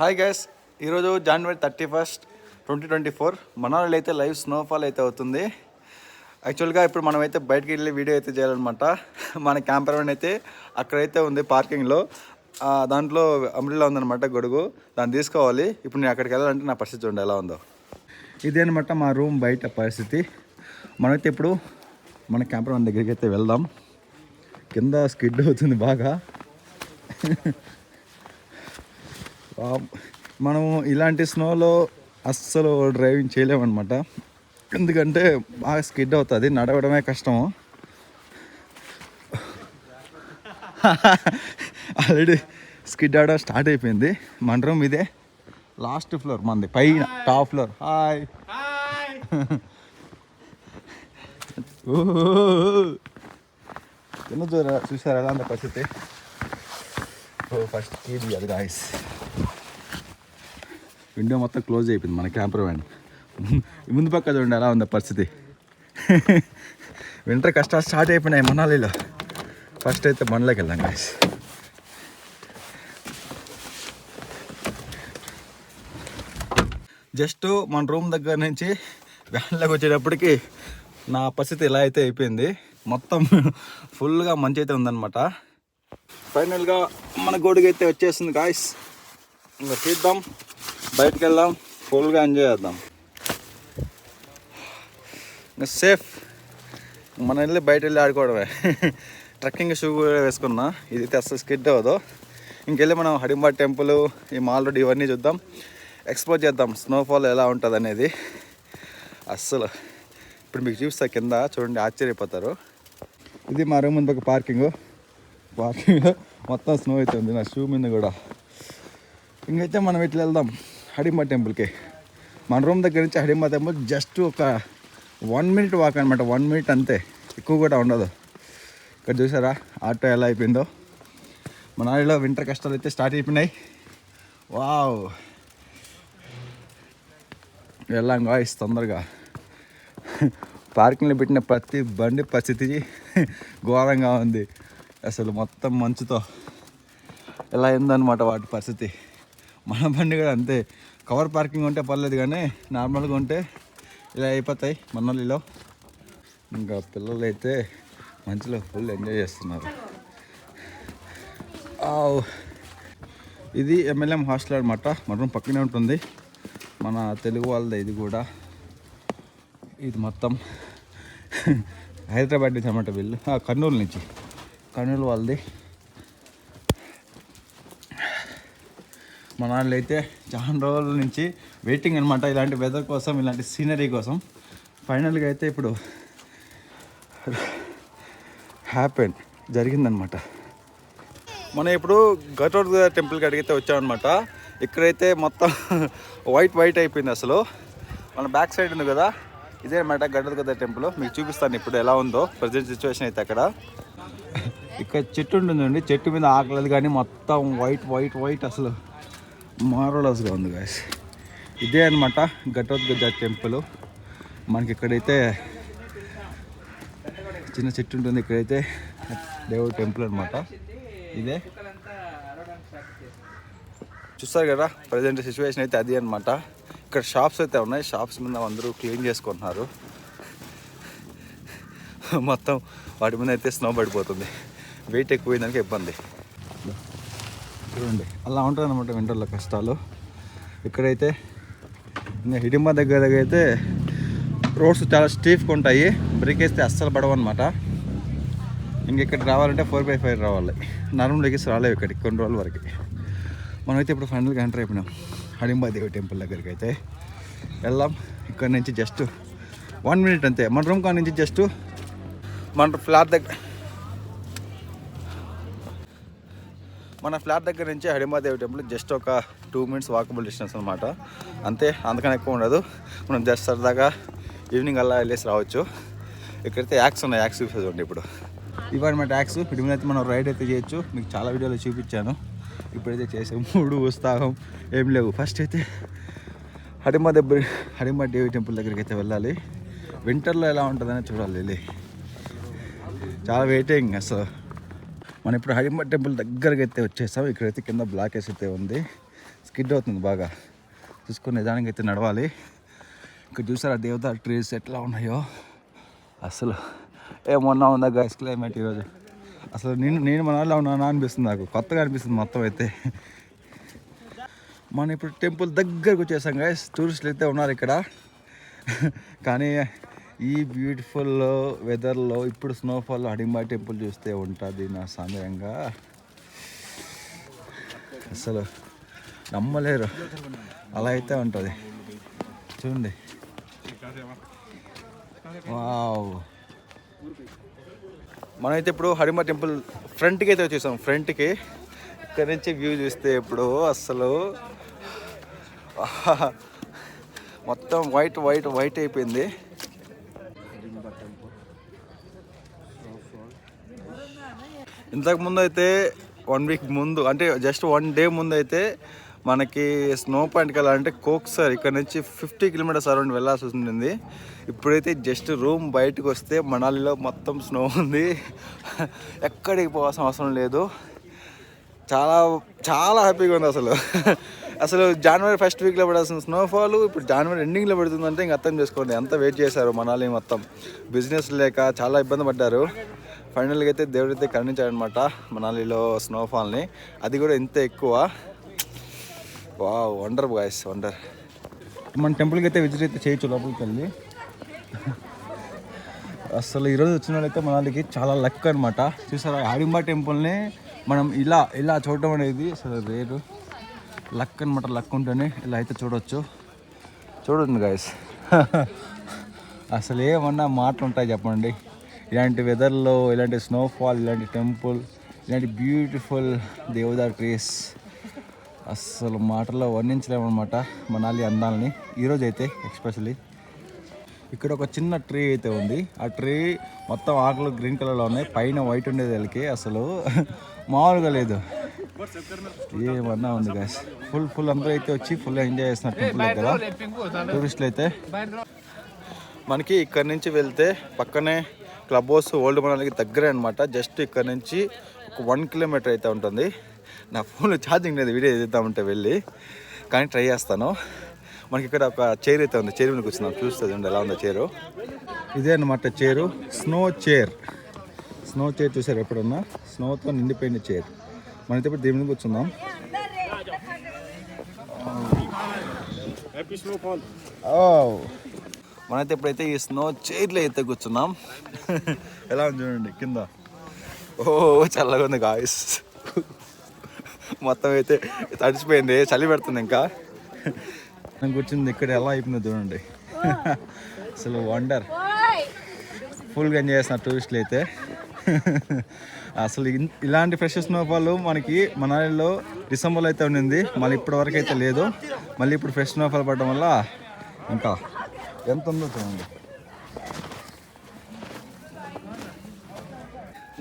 Hi guys ఈరోజు January thirty first twenty twenty four మనాలిలో అయితే live snowfall అయితే అవుతుంది. యాక్చువల్గా ఇప్పుడు మనం అయితే వెళ్ళి వీడియో అయితే చేయాలన్నమాట. మన క్యాంపర్ వన్ అయితే అక్కడైతే ఉంది పార్కింగ్లో దాంట్లో అంబ్రిలా ఉందన్నమాట గొడుగు. దాన్ని తీసుకోవాలి. ఇప్పుడు నేను అక్కడికి వెళ్ళాలంటే నా పరిస్థితి చూడండి ఎలా ఉందో. ఇదే అనమాట మా రూమ్ బయట పరిస్థితి. మనమైతే ఇప్పుడు మన క్యాంపర్ వన్ దగ్గరికి అయితే వెళ్దాం. కింద స్కిడ్ అవుతుంది బాగా. మనము ఇలాంటి స్నోలో అస్సలు డ్రైవింగ్ చేయలేమన్నమాట. ఎందుకంటే బాగా స్కిడ్ అవుతుంది నడవడమే కష్టము. ఆల్రెడీ స్కిడ్ ఆడ స్టార్ట్ అయిపోయింది. మన రూమ్ ఇదే. లాస్ట్ ఫ్లోర్ మనది పైన టాప్ ఫ్లోర్ హాయ్ కింద చూరా చూసారా? ఎలా అంత పరిస్థితి? ఓ ఫస్ట్ కీది అది గాయస్ విండో మొత్తం క్లోజ్ అయిపోయింది మన క్యాంపర్ వ్యాన్ ముందు పక్క చూడండి ఎలా ఉంది పరిస్థితి? వింటర్ కష్టాలు స్టార్ట్ అయిపోయినాయి మనాలిలో. ఫస్ట్ అయితే బండ్లోకి వెళ్దాం గాయస్ జస్ట్ మన రూమ్ దగ్గర నుంచి వ్యాన్లోకి వచ్చేటప్పటికి నా పరిస్థితి ఇలా అయితే అయిపోయింది. మొత్తం ఫుల్గా మంచి అయితే ఉందన్నమాట. ఫైనల్గా మన గోడికి అయితే వచ్చేస్తుంది గాయస్ ఇంకా చూద్దాం. బయటకు వెళ్దాం ఫుల్గా ఎంజాయ్ చేద్దాం సేఫ్ మన వెళ్ళి బయట వెళ్ళి ఆడుకోవడమే. ట్రెక్కింగ్ షూ కూడా వేసుకున్నా. ఇది అయితే స్కిడ్ అవ్వదు. ఇంకెళ్ళి మనం హడింబా టెంపుల్ ఈ మాల్ రోడ్ ఇవన్నీ చూద్దాం. ఎక్స్ప్లోర్ చేద్దాం. స్నోఫాల్ ఎలా ఉంటుంది అనేది. అస్సలు. ఇప్పుడు మీకు చూపిస్తా కింద. చూడండి ఆశ్చర్యపోతారు. ఇది మా రూమ్ ముందు ఒక పార్కింగ్. పార్కింగ్లో మొత్తం స్నో అయితే ఉంది. నా షూ మీద కూడా. ఇంకైతే మనం ఇట్లా వెళ్దాం. హడింబా టెంపుల్కి. మన రూమ్ దగ్గర నుంచి హడింబా టెంపుల్ జస్ట్ ఒక వన్ మినిట్ వాక్ అనమాట వన్ మినిట్ అంతే. ఎక్కువ కూడా ఉండదు. ఇక్కడ చూసారా? ఆటో ఎలా అయిపోయిందో. మన ఆడిలో వింటర్ కష్టాలు అయితే స్టార్ట్ అయిపోయినాయి. వావ్! వెళ్ళాం గాయస్ తొందరగా. పార్కింగ్లో పెట్టిన ప్రతి బండి పరిస్థితి ఘోరంగా ఉంది. అసలు మొత్తం మంచుతో ఎలా అయిందనమాట వాటి పరిస్థితి. మన బండి కూడా అంతే. కవర్ పార్కింగ్ ఉంటే పర్లేదు కానీ నార్మల్గా ఉంటే ఇలా అయిపోతాయి మనలో ఇంకా పిల్లలు అయితే మంచిలో ఫుల్ ఎంజాయ్ చేస్తున్నారు. ఇది ఎంఎల్ఎం హాస్టల్ అనమాట మన పక్కనే ఉంటుంది. మన తెలుగు వాళ్ళది ఇది కూడా. ఇది మొత్తం హైదరాబాద్ నుంచి అనమాట వీళ్ళు. ఆ, కర్నూలు నుంచి. కర్నూలు వాళ్ళది. మన వాళ్ళు అయితే చాలా రోజుల నుంచి వెయిటింగ్ అనమాట ఇలాంటి వెదర్ కోసం ఇలాంటి సీనరీ కోసం. ఫైనల్గా అయితే ఇప్పుడు హ్యాపెన్ జరిగిందనమాట మనం ఇప్పుడు గటోడ్ టెంపుల్కి అడిగితే వచ్చామన్నమాట. ఇక్కడైతే మొత్తం వైట్ వైట్ అయిపోయింది అసలు. మన బ్యాక్ సైడ్ ఉంది కదా ఇదే అనమాట గడ్డల గద్ద టెంపుల్ మీకు చూపిస్తాను ఇప్పుడు ఎలా ఉందో ప్రజెంట్ సిచ్యువేషన్ అయితే అక్కడ. ఇక్కడ చెట్టు ఉంటుందండి చెట్టు మీద ఆకలేదు కానీ మొత్తం వైట్ వైట్ వైట్ అసలు. మారోలస్గా ఉంది గాయస్ ఇదే అనమాట ఘటోద్గజ టెంపుల్. మనకి ఇక్కడైతే చిన్న చెట్టు ఉంటుంది ఇక్కడైతే దేవుడు టెంపుల్ అనమాట ఇదే. చూస్తారు కదా ప్రజెంట్ సిచ్యువేషన్ అయితే అది అనమాట ఇక్కడ షాప్స్ అయితే ఉన్నాయి. షాప్స్ మీద అందరూ క్లీన్ చేసుకుంటున్నారు. మొత్తం వాటి మీద అయితే స్నో పడిపోతుంది. వెయిట్ ఎక్కువైందానికి ఇబ్బంది. చూడండి. అలా ఉంటుంది అనమాట వింటర్లో కష్టాలు. ఇక్కడైతే ఇంకా హిడింబ దగ్గర దగ్గర అయితే రోడ్స్ చాలా స్టీఫ్గా ఉంటాయి. బ్రేక్ వేస్తే అస్సలు పడవన్నమాట. అనమాట ఇంక ఇక్కడ రావాలంటే ఫోర్ బై ఫైవ్ రావాలి. నార్మల్ లెగిసి రాలేవు ఇక్కడికి కొన్ని రోజుల వరకు. మనమైతే ఇప్పుడు ఫైనల్గా ఎంటర్ అయిపోయినాం. హడింబా దేవి టెంపుల్ దగ్గరికి అయితే వెళ్దాం. ఇక్కడ నుంచి జస్ట్ వన్ మినిట్ అంతే. మన రూమ్ కాడ నుంచి జస్ట్ మన ఫ్లాట్ దగ్గర మన ఫ్లాట్ దగ్గర నుంచి హడిమాదేవి టెంపుల్ జస్ట్ ఒక టూ మినిట్స్ వాకబుల్ డిస్టెన్స్ అనమాట అంతే అంతకన్నా ఎక్కువ ఉండదు. మనం జస్ట్ సరదాగా ఈవినింగ్ అలా వెళ్ళేసి రావచ్చు. ఇక్కడైతే యాక్స్ ఉన్నాయి యాక్స్ చూసేది ఇప్పుడు. ఇవన్నమాట యాక్స్ వీటి మీద అయితే మనం రైడ్ అయితే చేయొచ్చు. మీకు చాలా వీడియోలు చూపించాను. ఇప్పుడైతే చేసే మూడు ఉత్సాహం ఏం లేవు. ఫస్ట్ అయితే హడిమా దగ్గర హడిమా దేవి టెంపుల్ దగ్గరికి అయితే వెళ్ళాలి. వింటర్లో ఎలా ఉంటుందని చూడాలి వెళ్ళి. చాలా వెయిటింగ్ అసలు. మనం ఇప్పుడు హడిమా టెంపుల్ దగ్గరగా అయితే వచ్చేసాం. ఇక్కడైతే కింద బ్లాక్ వేసి అయితే ఉంది. స్కిడ్ అవుతుంది బాగా. చూసుకొని నిదానంగా అయితే నడవాలి. ఇక్కడ చూసారా దేవత ట్రీస్ ఎట్లా ఉన్నాయో? అసలు ఏమన్నా ఉందా గైస్ క్లైమేట్ ఈరోజు? అసలు నేను నేను మనలో ఉన్నానా అనిపిస్తుంది నాకు. కొత్తగా అనిపిస్తుంది మొత్తం అయితే. మనం ఇప్పుడు టెంపుల్ దగ్గరకు వచ్చేసాం గైస్ టూరిస్టులు అయితే ఉన్నారు ఇక్కడ. కానీ ఈ బ్యూటిఫుల్ వెదర్లో ఇప్పుడు స్నోఫాల్ హడింబా టెంపుల్ చూస్తే ఉంటుంది నా సమయంగా. అసలు నమ్మలేరు. అలా అయితే ఉంటుంది. చూడండి. వావ్. మనమైతే ఇప్పుడు హడిమా టెంపుల్ ఫ్రంట్కి అయితే వచ్చేసాం. ఫ్రంట్కి ఇక్కడ నుంచి వ్యూ చూస్తే ఇప్పుడు అసలు మొత్తం వైట్ వైట్ వైట్ అయిపోయింది. ఇంతకు ముందు అయితే వన్ వీక్ ముందు అంటే జస్ట్ వన్ డే ముందు అయితే మనకి స్నో పాయింట్కి వెళ్ళాలంటే కోక్సర్ ఇక్కడ నుంచి ఫిఫ్టీ కిలోమీటర్స్ అరౌండ్ వెళ్ళాల్సి ఉంటుంది ఇప్పుడైతే జస్ట్ రూమ్ బయటకు వస్తే మనాలిలో మొత్తం స్నో ఉంది. ఎక్కడికి పోవాల్సిన అవసరం లేదు. చాలా చాలా హ్యాపీగా ఉంది అసలు. అసలు జనవరి ఫస్ట్ వీక్లో పడాల్సిన స్నోఫాల్ ఇప్పుడు జనవరి ఎండింగ్లో పడుతుందంటే ఇంక అర్థం చేసుకోండి. ఎంత వెయిట్ చేశారు మనాలి మొత్తం. బిజినెస్ లేక చాలా ఇబ్బంది పడ్డారు. ఫైనల్గా అయితే దేవుడైతే కరుణించాడనమాట మనాలిలో స్నోఫాల్ని అది కూడా ఇంత ఎక్కువ. వా వండర్ బాయ్స్ వండర్ మన టెంపుల్కి అయితే విజిట్ అయితే చేయొచ్చు లోపలికి వెళ్ళి. అసలు ఈరోజు వచ్చిన వాళ్ళైతే మనాలికి చాలా లక్ అనమాట చూసారా ఆడింబ టెంపుల్ని మనం ఇలా ఇలా చూడటం అనేది అసలు రేరు లక్ అనమాట లక్ ఉంటేనే ఇలా అయితే చూడొచ్చు. చూడండి గాయస్ అసలు ఏమన్నా మాటలు ఉంటాయి చెప్పండి. ఇలాంటి వెదర్లో ఇలాంటి స్నోఫాల్ ఇలాంటి టెంపుల్ ఇలాంటి బ్యూటిఫుల్ దేవదా ట్రీస్ అస్సలు మాటల్లో వర్ణించలేమన్నమాట మనాలి అందాలని. ఈరోజు అయితే ఎక్స్పెషలీ ఇక్కడ ఒక చిన్న ట్రీ అయితే ఉంది. ఆ ట్రీ మొత్తం ఆకులు గ్రీన్ కలర్లో ఉన్నాయి. పైన వైట్ ఉండేది వాళ్ళకి. అసలు మామూలుగా లేదు. ఏమన్నా ఉంది గాయస్ ఫుల్ ఫుల్ అందరూ అయితే వచ్చి ఫుల్ ఎంజాయ్ చేస్తున్నారు టెంపుల్ దగ్గర. టూరిస్టులు అయితే. మనకి ఇక్కడ నుంచి వెళ్తే పక్కనే క్లబ్ హౌస్ ఓల్డ్ మనాలికి దగ్గరే అనమాట జస్ట్ ఇక్కడ నుంచి ఒక వన్ కిలోమీటర్ అయితే ఉంటుంది. నా ఫోన్లో ఛార్జింగ్ లేదు వీడియో చేద్దామంటే వెళ్ళి. కానీ ట్రై చేస్తాను. మనకి ఇక్కడ ఒక చైర్ అయితే ఉంది. చైర్ మీద కూర్చున్నాం. చూస్తుంది చూడండి ఎలా ఉందో చైరు. ఇదే అనమాట chair. Snow chair. Snow chair చూసారు ఎప్పుడన్నా? స్నోతో నిండిపోయిన చైర్. మనైతే ఇప్పుడు దీని మీద కూర్చున్నాం. ఓ. మనైతే ఇప్పుడైతే ఈ స్నో చైర్లో అయితే కూర్చున్నాం. ఎలా ఉంది చూడండి కింద. ఓ చల్లగా ఉంది గాయస్ మొత్తం అయితే తడిచిపోయింది చలి పెడుతుంది ఇంకా. నేను కూర్చుంది ఇక్కడ ఎలా అయిపోయిందో చూడండి. అసలు వండర్ ఫుల్గా ఎంజాయ్ చేస్తున్నారు టూరిస్టులు అయితే. అసలు ఇన్- ఇలాంటి ఫ్రెష్ స్నోఫాల్ మనకి మనాలిలో డిసెంబర్లో అయితే ఉండింది. మళ్ళీ ఇప్పటి వరకు అయితే లేదు. మళ్ళీ ఇప్పుడు ఫ్రెష్ స్నోఫాల్ పడడం వల్ల ఇంకా ఎంత ఉందో చూడండి.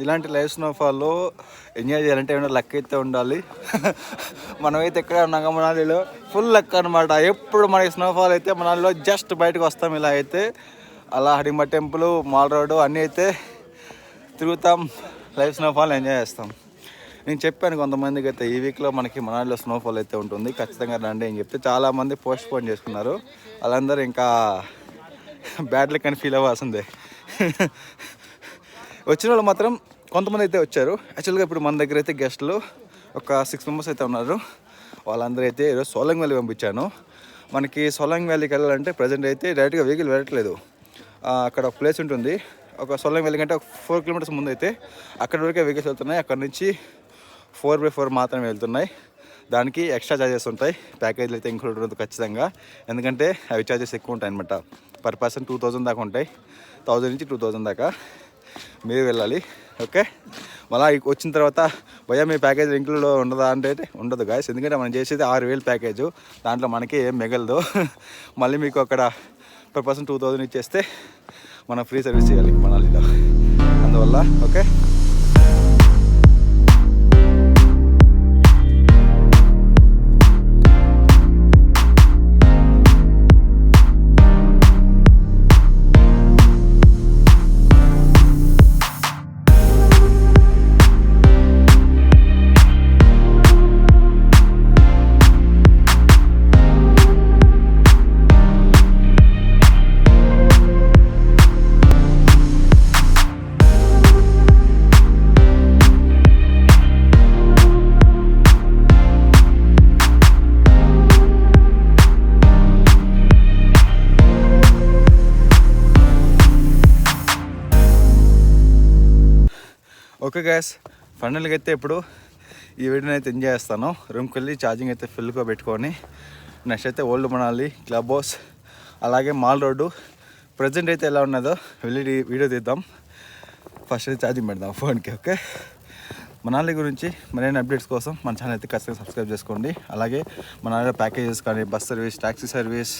ఇలాంటి లైవ్ స్నోఫాల్లో ఎంజాయ్ చేయాలంటే ఏమైనా లక్ అయితే ఉండాలి. మనమైతే ఎక్కడ ఉన్నాగా మనాలిలో? ఫుల్ లక్ అనమాట ఎప్పుడు మనకి స్నోఫాల్ అయితే మనాలిలో జస్ట్ బయటకు వస్తాం ఇలా అయితే. అలా హడిమ టెంపుల్ మాల్ రోడ్ అన్నీ అయితే తిరుగుతాం లైవ్ స్నోఫాల్ ఎంజాయ్ చేస్తాం. నేను చెప్పాను కొంతమందికి అయితే ఈ వీక్లో మనకి మనాలిలో స్నోఫాల్ అయితే ఉంటుంది ఖచ్చితంగా రండి అని చెప్తే చాలామంది పోస్ట్ పోన్ చేసుకున్నారు. వాళ్ళందరూ ఇంకా బ్యాడ్ లక్ అని ఫీల్ అవ్వాల్సిందే. వచ్చిన వాళ్ళు మాత్రం కొంతమంది అయితే వచ్చారు. యాక్చువల్గా ఇప్పుడు మన దగ్గర అయితే గెస్ట్లు ఒక సిక్స్ మెంబర్స్ అయితే ఉన్నారు. వాళ్ళందరూ అయితే ఈరోజు సోలంగ్ వ్యాలీ పంపించాను. మనకి సోలంగ్ వ్యాలీకి వెళ్ళాలంటే ప్రజెంట్ అయితే డైరెక్ట్గా వెహికల్ వెళ్ళట్లేదు. అక్కడ ఒక ప్లేస్ ఉంటుంది. ఒక సోలంగ్ వ్యాలీ కంటే ఒక ఫోర్ కిలోమీటర్స్ ముందు అయితే అక్కడ వరకే వెహికల్స్ వెళ్తున్నాయి. అక్కడ నుంచి ఫోర్ బై ఫోర్ మాత్రమే వెళ్తున్నాయి. దానికి ఎక్స్ట్రా ఛార్జెస్ ఉంటాయి. ప్యాకేజీలు అయితే ఇంక్లూడ్ ఉంటుంది ఖచ్చితంగా. ఎందుకంటే అవి ఛార్జెస్ ఎక్కువ ఉంటాయి అనమాట పర్ పర్సన్ టూ థౌజండ్ దాకా ఉంటాయి. థౌజండ్ నుంచి టూ థౌజండ్ దాకా మీరు వెళ్ళాలి. ఓకే? మళ్ళీ వచ్చిన తర్వాత భయ మీ ప్యాకేజ్ ఇంక్లూడ్ ఉండదా అంటే ఉండదు గాయస్ ఎందుకంటే మనం చేసేది ఆరు వేలు ప్యాకేజ్. దాంట్లో మనకి ఏం మిగలదు. మళ్ళీ మీకు అక్కడ పర్ పర్సన్ టూ థౌజండ్ ఇచ్చేస్తే మనం ఫ్రీ సర్వీస్ చేయాలి మనాలిలో. అందువల్ల ఓకే? ఓకే గ్యాస్ ఫైనల్గా అయితే ఇప్పుడు ఈ వీడియోని అయితే ఎంజాయ్ చేస్తాను. రూమ్కి వెళ్ళి ఛార్జింగ్ అయితే ఫుల్గా పెట్టుకొని నెక్స్ట్ అయితే ఓల్డ్ మనాలి క్లబ్ హౌస్ అలాగే మాల్ రోడ్డు ప్రజెంట్ అయితే ఎలా ఉన్నదో వెళ్ళి వీడియో తీద్దాం. ఫస్ట్ అయితే ఛార్జింగ్ పెడదాం ఫోన్కి ఓకే మనాలి గురించి మరిన్ని అప్డేట్స్ కోసం మన ఛానల్ అయితే ఖచ్చితంగా సబ్స్క్రైబ్ చేసుకోండి. అలాగే మనాలి ప్యాకేజెస్ కానీ bus service taxi service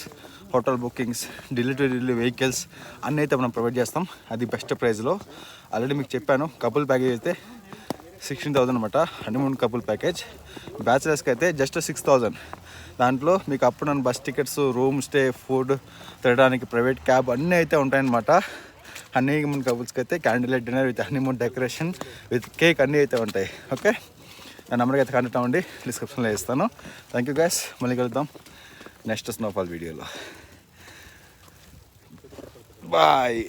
hotel bookings Delhi to Delhi vehicles అన్నీ అయితే మనం ప్రొవైడ్ చేస్తాం. అది బెస్ట్ ప్రైస్లో ఆల్రెడీ మీకు చెప్పాను కపుల్ ప్యాకేజ్ అయితే సిక్స్టీన్ థౌసండ్ అనమాట హనీమూన్ కపుల్ ప్యాకేజ్. బ్యాచిలర్స్కి అయితే జస్ట్ సిక్స్ థౌజండ్ దాంట్లో మీకు up and bus tickets room stay food తినడానికి ప్రైవేట్ క్యాబ్ అన్నీ అయితే ఉంటాయన్నమాట. హనీమూన్ కపుల్స్కి అయితే candle light dinner with honeymoon decoration with cake అన్నీ అయితే ఉంటాయి. ఓకే? నా నెంబర్కి అయితే కాంటాక్ట్ అవ్వండి. డిస్క్రిప్షన్లో ఇస్తాను. థ్యాంక్ యూ గైస్ మళ్ళీ కలుద్దాం. నెక్స్ట్ స్నోఫాల్ వీడియోలో బాయ్